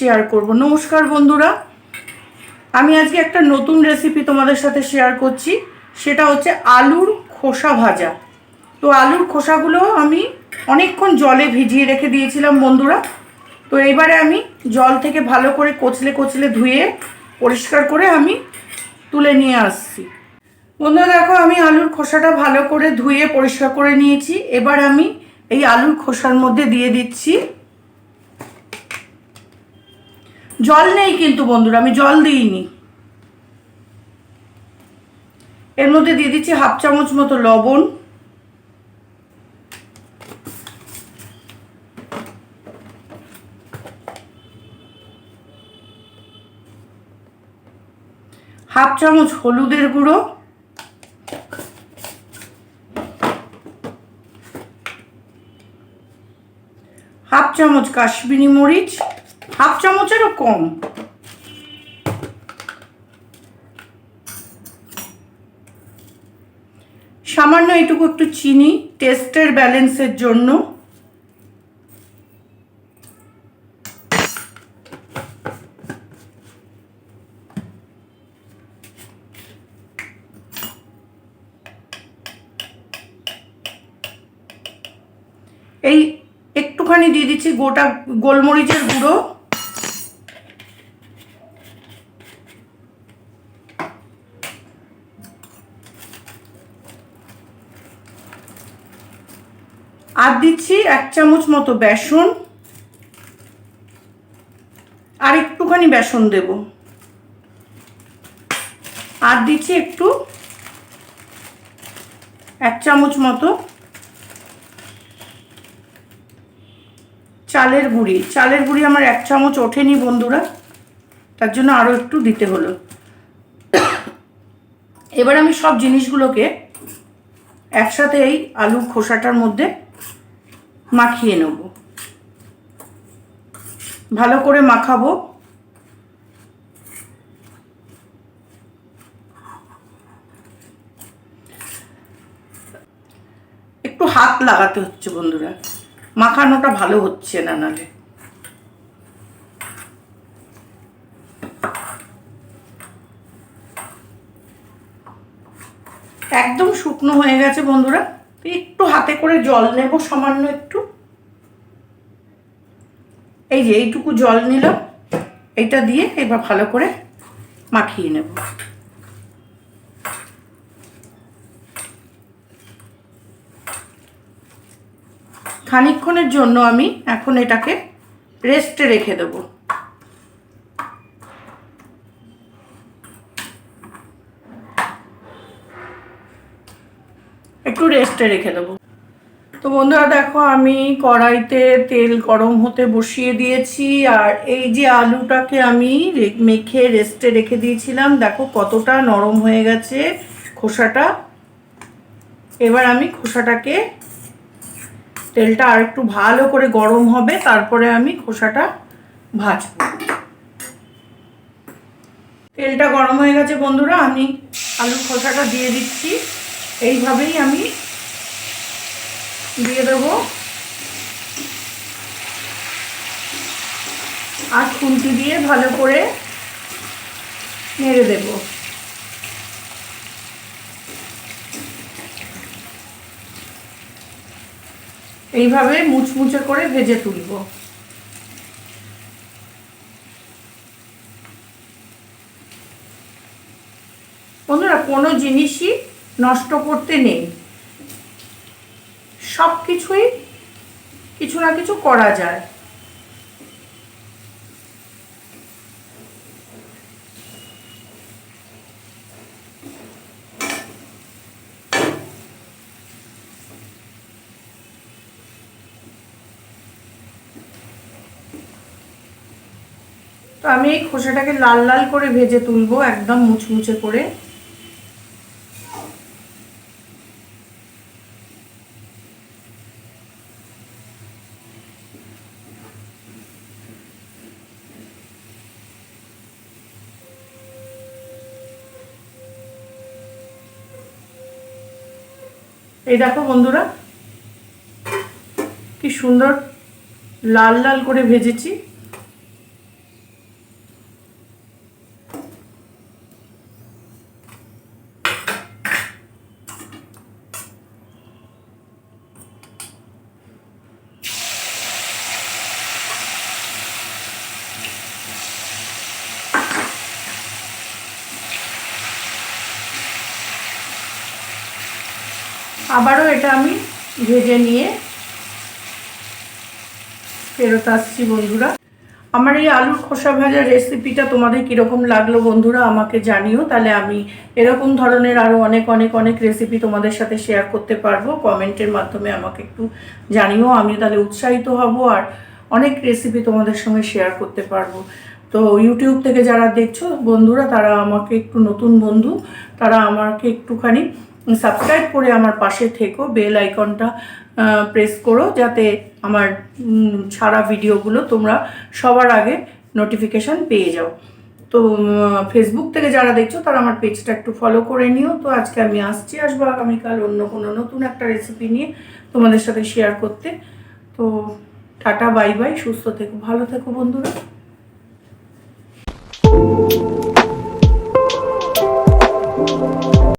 Share করব। নমস্কার বন্ধুরা। আমি আজকে একটা নতুন রেসিপি তোমাদের সাথে শেয়ার করছি। সেটা হচ্ছে আলুর খোসা ভাজা। তো আলুর খোসাগুলো আমি অনেকক্ষণ জলে ভিজিয়ে রেখে দিয়েছিলাম বন্ধুরা। তো এইবারে আমি জল থেকে ভালো করে কচলে কচলে ধুয়ে পরিষ্কার করে আমি তুলে নিয়ে আসছি। বন্ধুরা, দেখো, আমি আলুর খোসাটা ভালো করে ধুয়ে পরিষ্কার করে নিয়েছি। এবার আমি এই আলুর খোসার মধ্যে দিয়ে দিচ্ছি জল নেই কিন্তু বন্ধুরা, আমি জল দিইনি। এর মধ্যে দিয়ে দিচ্ছি হাফ চামচ মতো লবণ। হাফ চামচ হলুদের গুঁড়ো। হাফ চামচ কাশ্মীরি মরিচ। হাফ চামচেরও কম। সামান্য এটুকু একটু চিনি টেস্টের ব্যালেন্সের জন্য। এই একটুখানি দিয়ে দিচ্ছি গোটা গোলমরিচের গুঁড়ো। আর দিচ্ছি এক চামচ মতো বেসন। আর একটুখানি বেসন দেব। আর দিচ্ছি একটু এক চামচ মতো চালের গুঁড়ি। চালের গুঁড়ি আমার এক চামচ ওঠেনি বন্ধুরা, তার জন্য আরও একটু দিতে হলো। এবার আমি সব জিনিসগুলোকে একসাথে এই আলুর খোসাটার মধ্যে মাখিয়ে নেব। ভালো করে মাখাবো। একটু হাত লাগাতে হচ্ছে বন্ধুরা। মাখানোটা ভালো হচ্ছে না নালে। একদম শুকনো হয়ে গেছে বন্ধুরা। একটু হাতে করে জল নেব সামান্য একটু। এই যে এইটুকু জল নিলাম এটা দিয়ে এবার ভালো করে মাখিয়ে নেব। খানিকক্ষণের জন্য আমি এখন এটাকে রেস্টে রেখে দেব। একটু রেস্টে রেখে দেবো। তো বন্ধুরা দেখো, আমি কড়াইতে তেল গরম হতে বসিয়ে দিয়েছি, আর এই যে আলুটাকে আমি মেখে রেস্টে রেখে দিয়েছিলাম, দেখো কতটা নরম হয়ে গেছে খোসাটা। এবার আমি খোসাটাকে, তেলটা আর একটু ভালো করে গরম হবে, তারপরে আমি খোসাটা ভাজবো। তেলটা গরম হয়ে গেছে বন্ধুরা, আমি আলুর খোসাটা দিয়ে দিচ্ছি, এইভাবেই আমি দিয়ে দেবো। আর খুন্তি দিয়ে ভালো করে নেড়ে দেবো। এইভাবে মুচমুচে করে ভেজে তুলব। বন্ধুরা, কোনো জিনিসই নষ্ট করতে নেই। সব কিছুই কিছু না কিছু করা যায়। তো আমি এই খোসাটাকে লাল লাল করে ভেজে তুলবো, একদম মুচমুচে করে। এই দেখো বন্ধুরা কি সুন্দর লাল লাল করে ভেজেছি। আবারও এটা আমি ভেজে নিয়ে ফেরত আসছি বন্ধুরা। আমার এই আলুর খোসা ভাজার রেসিপিটা তোমাদের কীরকম লাগল বন্ধুরা আমাকে জানিও। তাহলে আমি এরকম ধরনের আরও অনেক অনেক অনেক রেসিপি তোমাদের সাথে শেয়ার করতে পারব। কমেন্টের মাধ্যমে আমাকে একটু জানিও। আমি তাহলে উৎসাহিত হব আর অনেক রেসিপি তোমাদের সঙ্গে শেয়ার করতে পারব। তো ইউটিউব থেকে যারা দেখছ বন্ধুরা, তারা আমাকে একটু নতুন বন্ধু, তারা আমাকে একটুখানি সাবস্ক্রাইব করে আমার পাশে থেকো বেল আইকনটা প্রেস করো, যাতে আমার ছাড়া ভিডিওগুলো তোমরা সবার আগে নোটিফিকেশান পেয়ে যাও। তো ফেসবুক থেকে যারা দেখছ, তারা আমার পেজটা একটু ফলো করে নিও। তো, আজকে আমি আসছি আসব আগামীকাল অন্য কোনো নতুন একটা রেসিপি নিয়ে তোমাদের সাথে শেয়ার করতে। তো, টাটা বাই বাই সুস্থ থেকো, ভালো থেকো বন্ধুরা।